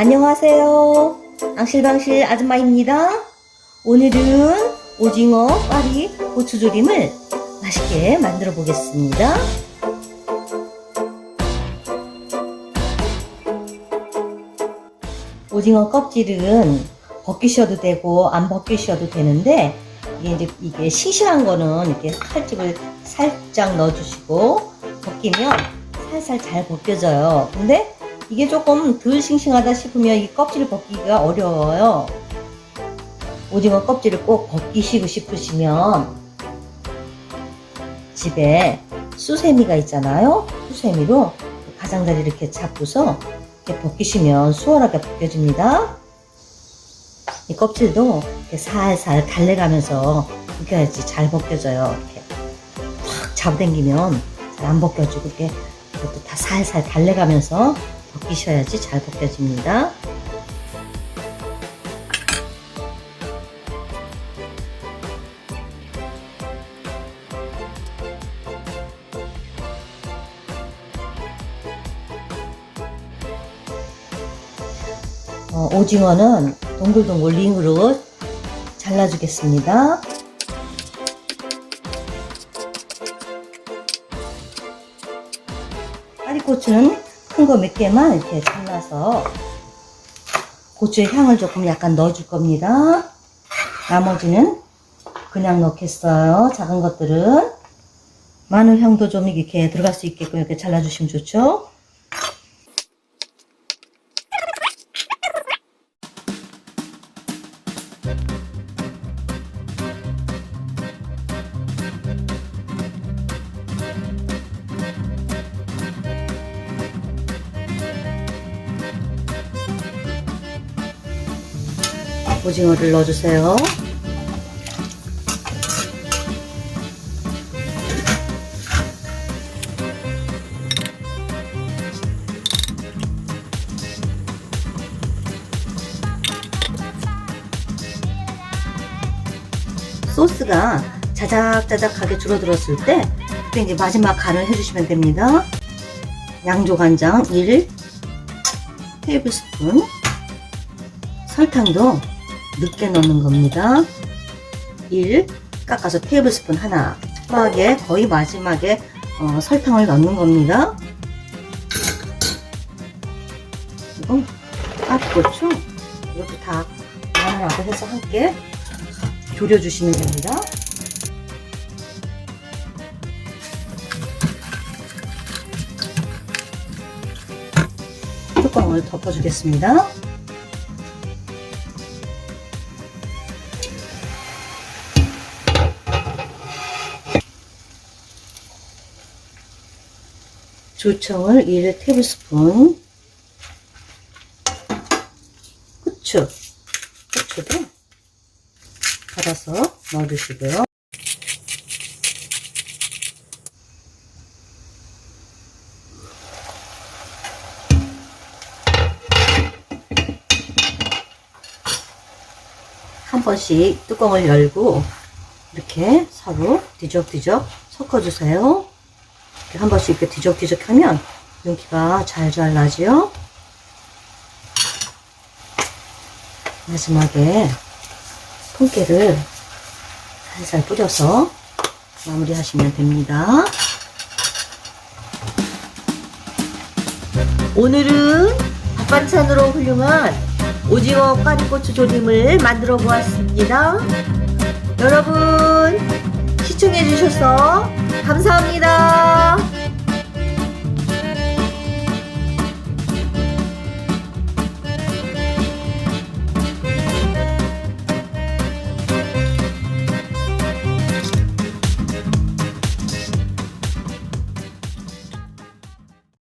안녕하세요. 앙실방실 아줌마입니다. 오늘은 오징어, 파리, 고추조림을 맛있게 만들어 보겠습니다. 오징어 껍질은 벗기셔도 되고 안 벗기셔도 되는데 이게 이제 이게 싱싱한 거는 이렇게 칼집을 살짝 넣어주시고 벗기면 살살 잘 벗겨져요. 근데 이게 조금 덜 싱싱하다 싶으면 이 껍질을 벗기기가 어려워요. 오징어 껍질을 꼭 벗기시고 싶으시면 집에 수세미가 있잖아요. 수세미로 가장자리 이렇게 잡고서 이렇게 벗기시면 수월하게 벗겨집니다. 이 껍질도 이렇게 살살 달래가면서 벗겨야지 잘 벗겨져요. 이렇게 확 잡아당기면 잘 안 벗겨지고 이렇게 이것도 다 살살 달래가면서 벗기셔야지 잘 벗겨집니다. 어, 오징어는 동글동글 링으로 잘라주겠습니다. 파리고추는 큰거몇 개만 이렇게 잘라서 고추의 향을 조금 약간 넣어줄 겁니다. 나머지는 그냥 넣겠어요. 작은 것들은 마늘 향도 좀 이렇게 들어갈 수 있게끔 이렇게 잘라주시면 좋죠. 오징어를 넣어주세요. 소스가 자작자작하게 줄어들었을 때 그때 이제 마지막 간을 해주시면 됩니다. 양조간장 1 테이블스푼 설탕도 늦게 넣는 겁니다. 1 깎아서 테이블스푼 하나 마지막에 거의 마지막에 어, 설탕을 넣는 겁니다. 그리고 까고추 이것도 다 마늘하고 해서 함께 졸여주시면 됩니다. 뚜껑을 덮어주겠습니다. 조청을 1 테이블스푼 후추 후추도 갈아서 넣어주시고요. 한 번씩 뚜껑을 열고 이렇게 서로 뒤적뒤적 섞어주세요. 한 번씩 이렇게 뒤적뒤적 하면 윤기가 잘잘 나지요. 마지막에 통깨를 살살 뿌려서 마무리 하시면 됩니다. 오늘은 밥반찬으로 훌륭한 오징어 까리고추 조림을 만들어 보았습니다. 여러분 시청해주셔서 감사합니다.